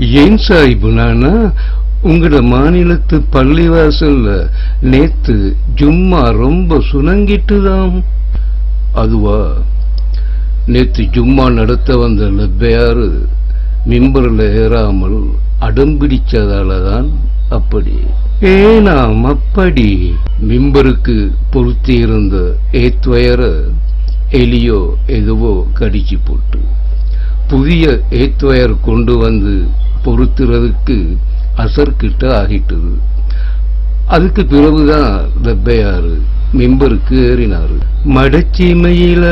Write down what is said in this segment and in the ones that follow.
ஏன் சாஹிபு நானா உங்களோட மாநிலத்து பள்ளிவாசல்ல நேத்து ஜும்மா ரொம்ப சுணங்கிட்டுதாம். அதுவா? நேத்து ஜும்மா நடத்த வந்த லெப்பையாறு மிம்பரில் ஏறாமல் அடம்பிடிச்சதாலதான் அப்படி. ஏனாம் அப்படி? மிம்பருக்கு பொருத்தி இருந்த ஏத்வயர எலியோ எதுவோ கடிச்சு போட்டு. புதிய ஏத்வயர் கொண்டு வந்து பொருத்துறதுக்கு அசர்கிட்ட ஆகிட்டது. அதுக்கு பிறகுதான் வெப்பையாறு மிம்பருக்கு ஏறினாரு. மடச்சீமையில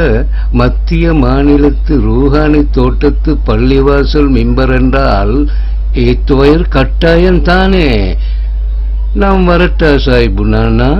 மத்திய மாநிலத்து ரூஹானி தோட்டத்து பள்ளிவாசல் மிம்பர் என்றால் ஏத்துவயர் கட்டாயம் தானே நாம் வரட்டா சாய்பு நானா?